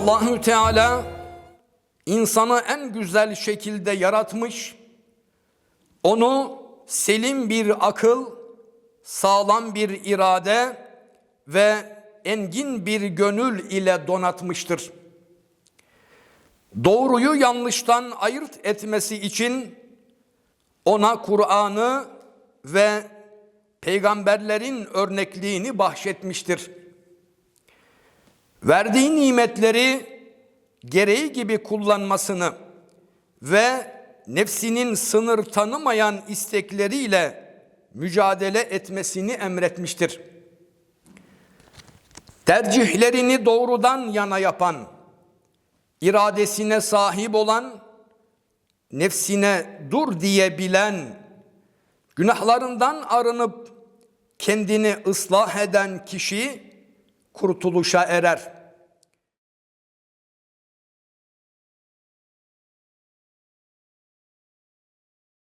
Allahü Teala insanı en güzel şekilde yaratmış. Onu selim bir akıl, sağlam bir irade ve engin bir gönül ile donatmıştır. Doğruyu yanlıştan ayırt etmesi için ona Kur'an'ı ve peygamberlerin örnekliğini bahşetmiştir. Verdiği nimetleri gereği gibi kullanmasını ve nefsinin sınır tanımayan istekleriyle mücadele etmesini emretmiştir. Tercihlerini doğrudan yana yapan, iradesine sahip olan, nefsine dur diyebilen, günahlarından arınıp kendini ıslah eden kişi kurtuluşa erer.